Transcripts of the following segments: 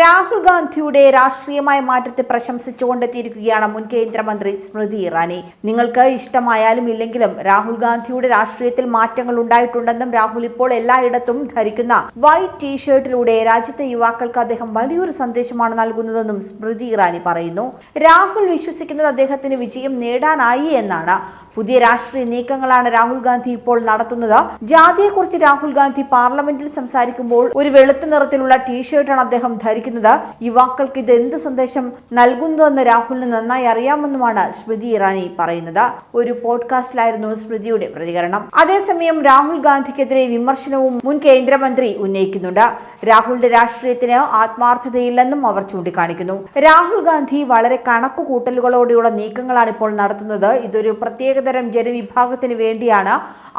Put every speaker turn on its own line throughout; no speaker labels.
രാഹുൽ ഗാന്ധിയുടെ രാഷ്ട്രീയമായ മാറ്റത്തെ പ്രശംസിച്ചുകൊണ്ടെത്തിയിരിക്കുകയാണ് മുൻ കേന്ദ്രമന്ത്രി സ്മൃതി ഇറാനി. നിങ്ങൾക്ക് ഇഷ്ടമായാലും ഇല്ലെങ്കിലും രാഹുൽ ഗാന്ധിയുടെ രാഷ്ട്രീയത്തിൽ മാറ്റങ്ങൾ ഉണ്ടായിട്ടുണ്ടെന്നും രാഹുൽ ഇപ്പോൾ എല്ലായിടത്തും ധരിക്കുന്ന വൈറ്റ് ടീഷർട്ടിലൂടെ രാജ്യത്തെ യുവാക്കൾക്ക് അദ്ദേഹം വലിയൊരു സന്ദേശമാണ് നൽകുന്നതെന്നും സ്മൃതി ഇറാനി പറയുന്നു. രാഹുൽ വിശ്വസിക്കുന്നത് അദ്ദേഹത്തിന് വിജയം നേടാനായി എന്നാണ്. പുതിയ രാഷ്ട്രീയ നീക്കങ്ങളാണ് രാഹുൽ ഗാന്ധി ഇപ്പോൾ നടത്തുന്നത്. ജാതിയെക്കുറിച്ച് രാഹുൽ ഗാന്ധി പാർലമെന്റിൽ സംസാരിക്കുമ്പോൾ ഒരു വെളുത്ത നിറത്തിലുള്ള ടീഷർട്ടാണ് അദ്ദേഹം ധരിക്കുന്നത്. യുവാക്കൾക്ക് ഇത് എന്ത് സന്ദേശം നൽകുന്നതെന്ന് രാഹുലിന് നന്നായി അറിയാമെന്നുമാണ് സ്മൃതി ഇറാനി പറയുന്നത്. ഒരു പോഡ്കാസ്റ്റിലായിരുന്നു സ്മൃതിയുടെ പ്രതികരണം. അതേസമയം രാഹുൽ ഗാന്ധിക്കെതിരെ വിമർശനവും മുൻ കേന്ദ്രമന്ത്രി ഉന്നയിക്കുന്നുണ്ട്. രാഹുലിന്റെ രാഷ്ട്രീയത്തിന് ആത്മാർത്ഥതയില്ലെന്നും അവർ ചൂണ്ടിക്കാണിക്കുന്നു. രാഹുൽ ഗാന്ധി വളരെ കണക്കുകൂട്ടലുകളോടെയുള്ള നീക്കങ്ങളാണ് ഇപ്പോൾ നടത്തുന്നത്. ഇതൊരു പ്രത്യേകതരം ജനവിഭാഗത്തിന് വേണ്ടിയാണ്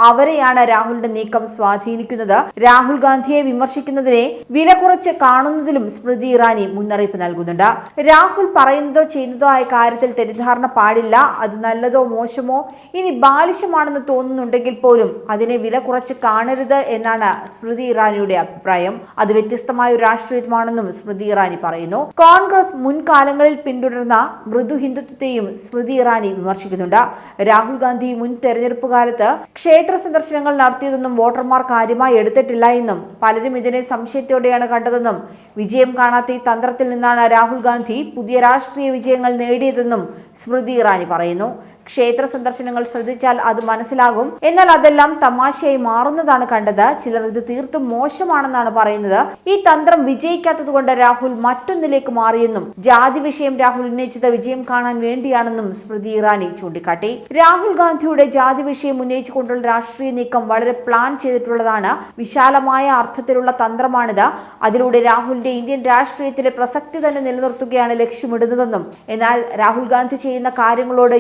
അവരെയാണ് രാഹുലിന്റെ നീക്കം സ്വാധീനിക്കുന്നത്. രാഹുൽ ഗാന്ധിയെ വിമർശിക്കുന്നതിനെ വില കുറച്ച് കാണുന്നതിലും സ്മൃതി ഇറാനി മുന്നറിയിപ്പ് നൽകുന്നുണ്ട്. രാഹുൽ പറയുന്നതോ ചെയ്യുന്നതോ ആയ കാര്യത്തിൽ തെറ്റിദ്ധാരണ പാടില്ല. അത് നല്ലതോ മോശമോ ഇനി ബാലിശമാണെന്ന് തോന്നുന്നുണ്ടെങ്കിൽ പോലും അതിനെ വില കുറച്ച് കാണരുത് എന്നാണ് സ്മൃതി ഇറാനിയുടെ അഭിപ്രായം. അത് വ്യത്യസ്തമായ ഒരു രാഷ്ട്രീയമാണെന്നും സ്മൃതി ഇറാനി പറയുന്നു. കോൺഗ്രസ് മുൻകാലങ്ങളിൽ പിന്തുടർന്ന മൃദു ഹിന്ദുത്വത്തെയും സ്മൃതി ഇറാനി വിമർശിക്കുന്നുണ്ട്. രാഹുൽ ഗാന്ധി മുൻ തെരഞ്ഞെടുപ്പ് കാലത്ത് ക്ഷേത്ര സന്ദർശനങ്ങൾ നടത്തിയതൊന്നും വോട്ടർമാർ കാര്യമായി എടുത്തിട്ടില്ല എന്നും പലരും ഇതിനെ സംശയത്തോടെയാണ് കണ്ടതെന്നും വിജയം കാണാത്ത ഈ തന്ത്രത്തിൽ നിന്നാണ് രാഹുൽ ഗാന്ധി പുതിയ രാഷ്ട്രീയ വിജയങ്ങൾ നേടിയതെന്നും സ്മൃതി ഇറാനി പറയുന്നു. ക്ഷേത്ര സന്ദർശനങ്ങൾ ശ്രദ്ധിച്ചാൽ അത് മനസ്സിലാകും. എന്നാൽ അതെല്ലാം തമാശയായി മാറുന്നതാണ് കണ്ടത്. ചിലർ ഇത് തീർത്തും മോശമാണെന്നാണ് പറയുന്നത്. ഈ തന്ത്രം വിജയിക്കാത്തത് കൊണ്ട് രാഹുൽ മറ്റൊന്നിലേക്ക് മാറിയെന്നും ജാതി വിഷയം രാഹുൽ ഉന്നയിച്ചത് വിജയം കാണാൻ വേണ്ടിയാണെന്നും സ്മൃതി ഇറാനി ചൂണ്ടിക്കാട്ടി. രാഹുൽ ഗാന്ധിയുടെ ജാതി വിഷയം ഉന്നയിച്ചുകൊണ്ടുള്ള രാഷ്ട്രീയ നീക്കം വളരെ പ്ലാൻ ചെയ്തിട്ടുള്ളതാണ്. വിശാലമായ അർത്ഥത്തിലുള്ള തന്ത്രമാണിത്. അതിലൂടെ രാഹുലിന്റെ ഇന്ത്യൻ രാഷ്ട്രീയത്തിലെ പ്രസക്തി തന്നെ നിലനിർത്തുകയാണ് ലക്ഷ്യമിടുന്നതെന്നും എന്നാൽ രാഹുൽ ഗാന്ധി ചെയ്യുന്ന കാര്യങ്ങളോട്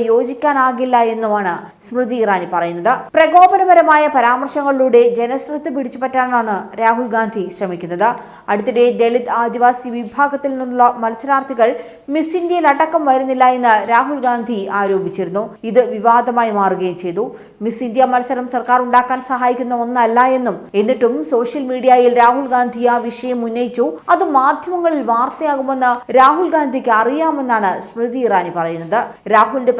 യോജിക്കാനാകില്ല എന്നുമാണ് സ്മൃതി ഇറാനി പറയുന്നത്. പ്രകോപനപരമായ പരാമർശങ്ങളിലൂടെ ജനശ്രദ്ധ പിടിച്ചുപറ്റാനാണ് രാഹുൽ ഗാന്ധി ശ്രമിക്കുന്നത്. അടുത്തിടെ ദളിത് ആദിവാസി വിഭാഗത്തിൽ നിന്നുള്ള മത്സരാർത്ഥികൾ മിസ് ഇന്ത്യയിൽ അടക്കം വരുന്നില്ല എന്ന് രാഹുൽ ഗാന്ധി ആരോപിച്ചിരുന്നു. ഇത് വിവാദമായി മാറുകയും ചെയ്തു. മിസ് ഇന്ത്യ മത്സരം സർക്കാർ ഉണ്ടാക്കാൻ സഹായിക്കുന്ന ഒന്നല്ല എന്നും. എന്നിട്ടും സോഷ്യൽ മീഡിയയിൽ രാഹുൽ ഗാന്ധി ആ വിഷയം ഉന്നയിച്ചു. അത് മാധ്യമങ്ങളിൽ വാർത്തയാകുമെന്ന് രാഹുൽ ഗാന്ധിക്ക് അറിയാമെന്നാണ് സ്മൃതി ഇറാനി പറയുന്നത്. രാഹുലിന്റെ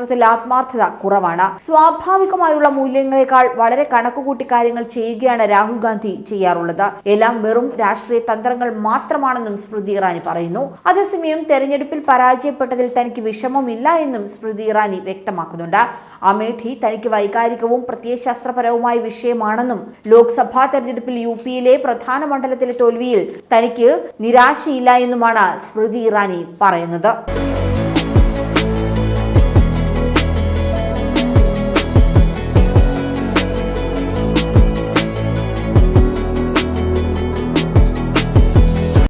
പ്രത്യയശാസ്ത്രത്തിൽ ആത്മാർത്ഥത കുറവാണ്. സ്വാഭാവികമായുള്ള മൂല്യങ്ങളെക്കാൾ വളരെ കണക്കുകൂട്ടി കാര്യങ്ങൾ ചെയ്യുകയാണ് രാഹുൽ ഗാന്ധി ചെയ്യാറുള്ളത്. എല്ലാം വെറും രാഷ്ട്രീയ തന്ത്രങ്ങൾ മാത്രമാണെന്നും സ്മൃതി ഇറാനി പറയുന്നു. അതേസമയം തെരഞ്ഞെടുപ്പിൽ പരാജയപ്പെട്ടതിൽ തനിക്ക് വിഷമമില്ല എന്നും സ്മൃതി ഇറാനി വ്യക്തമാക്കുന്നുണ്ട്. അമേഠി തനിക്ക് വൈകാരികവും പ്രത്യയശാസ്ത്രപരവുമായ വിഷയമാണെന്നും ലോക്സഭാ തെരഞ്ഞെടുപ്പിൽ യു പിയിലെ പ്രധാന മണ്ഡലത്തിലെ തോൽവിയിൽ തനിക്ക് നിരാശയില്ല എന്നുമാണ് സ്മൃതി ഇറാനി പറയുന്നത്.